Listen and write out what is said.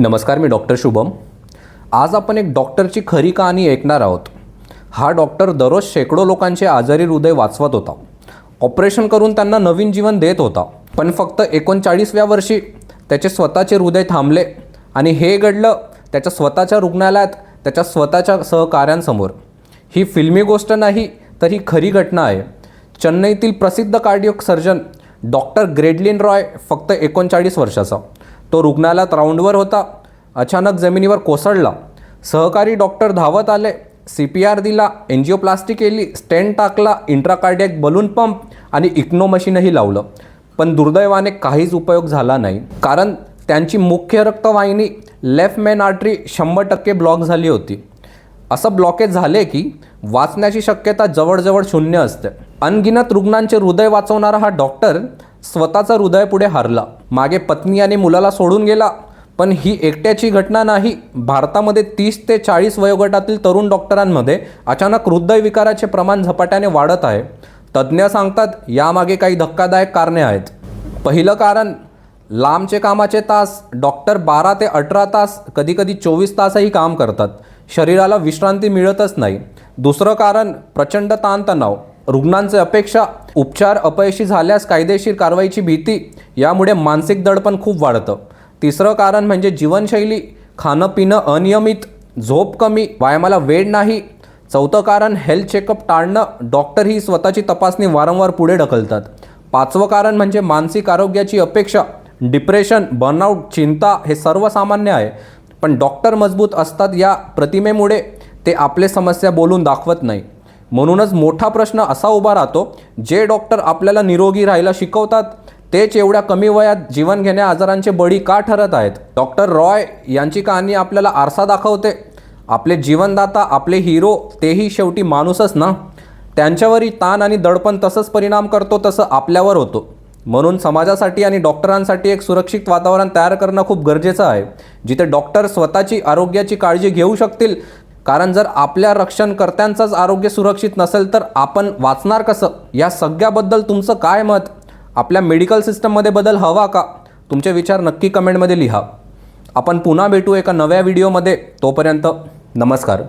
नमस्कार मी डॉक्टर शुभम. आज आपण एक डॉक्टरची खरी कहाणी ऐकणार आहोत. हा डॉक्टर दररोज शेकडो लोकांचे आजारी हृदय वाचवत होता. ऑपरेशन करून त्यांना नवीन जीवन देत होता. पण फक्त एकोणचाळीसव्या वर्षी त्याचे स्वतःचे हृदय थांबले आणि हे घडलं त्याच्या स्वतःच्या रुग्णालयात त्याच्या स्वतःच्या सहकाऱ्यांसमोर. ही फिल्मी गोष्ट नाही तर ही खरी घटना आहे. चेन्नईतील प्रसिद्ध cardiac surgeon doctor Gradlin Roy फक्त एकोणचाळीस वर्षाचा. तो रुग्णालयात राऊंडवर होता. अचानक जमिनीवर कोसळला. सहकारी डॉक्टर धावत आले. सी पी आर दिला. एन्जिओप्लास्टी केली स्टेंट टाकला. इंट्राकार्डियक बलून पंप आणि इक्नो मशीनही लावलं. पण दुर्दैवाने काहीच उपयोग झाला नाही. कारण त्यांची मुख्य रक्तवाहिनी लेफ्ट मेन आर्टरी शंभर टक्के ब्लॉक झाली होती. असं ब्लॉकेज झाले की वाचण्याची शक्यता जवळजवळ शून्य असते. अनगिनत रुग्णांचे हृदय वाचवणारा हा डॉक्टर स्वतःचा हृदय पुढे हारला. मागे पत्नी आणि मुलाला सोडून गेला. पण ही एकट्याची घटना नाही. भारतामध्ये तीस ते चाळीस वयोगटातील तरुण डॉक्टरांमध्ये अचानक हृदयविकाराचे प्रमाण झपाट्याने वाढत आहे. तज्ज्ञ सांगतात यामागे काही धक्कादायक कारणे आहेत. पहिलं कारण लांबचे कामाचे तास डॉक्टर बारा ते अठरा तास कधीकधी चोवीस तासही काम करतात. शरीराला विश्रांती मिळतच नाही. दुसरं कारण प्रचंड ताणतणाव. रुग्णांचे अपेक्षा उपचार अपयशी झाल्यास कायदेशीर कारवाईची भीती यामुळे मानसिक दडपण खूप वाढतं. तिसरं कारण म्हणजे जीवनशैली. खाणं पिणं अनियमित झोप कमी व्यायामाला वेळ नाही. चौथं कारण हेल्थ चेकअप टाळणं. डॉक्टर ही स्वतःची तपासणी वारंवार पुढे ढकलतात. पाचवं कारण म्हणजे मानसिक आरोग्याची अपेक्षा. डिप्रेशन बर्नआउट चिंता हे सर्वसामान्य आहे. पण डॉक्टर मजबूत असतात या प्रतिमेमुळे ते आपले समस्या बोलून दाखवत नाही. म्हणूनच मोठा प्रश्न असा उभा राहतो जे डॉक्टर आपल्याला निरोगी राहायला शिकवतात तेच एवढ्या कमी वयात जीवन घेण्या आजारांचे बळी का ठरत आहेत? डॉक्टर रॉय यांची कहाणी आपल्याला आरसा दाखवते. आपले जीवनदाता आपले हिरो तेही शेवटी माणूसच ना? त्यांच्यावरही ताण आणि दडपण तसंच परिणाम करतो तसं आपल्यावर होतो. म्हणून समाजासाठी आणि डॉक्टरांसाठी एक सुरक्षित वातावरण तयार करणं खूप गरजेचं आहे. जिथे डॉक्टर स्वतःची आरोग्याची काळजी घेऊ शकतील कारण जर आपल्या रक्षणकर्त्यांचंच आरोग्य सुरक्षित नसेल तर आपण वाचणार कसं? या सगळ्याबद्दल तुमचं काय मत? आपल्या मेडिकल सिस्टममध्ये बदल हवा का? तुमचे विचार नक्की कमेंटमध्ये लिहा. आपण पुन्हा भेटू एका नव्या व्हिडिओमध्ये. तोपर्यंत नमस्कार.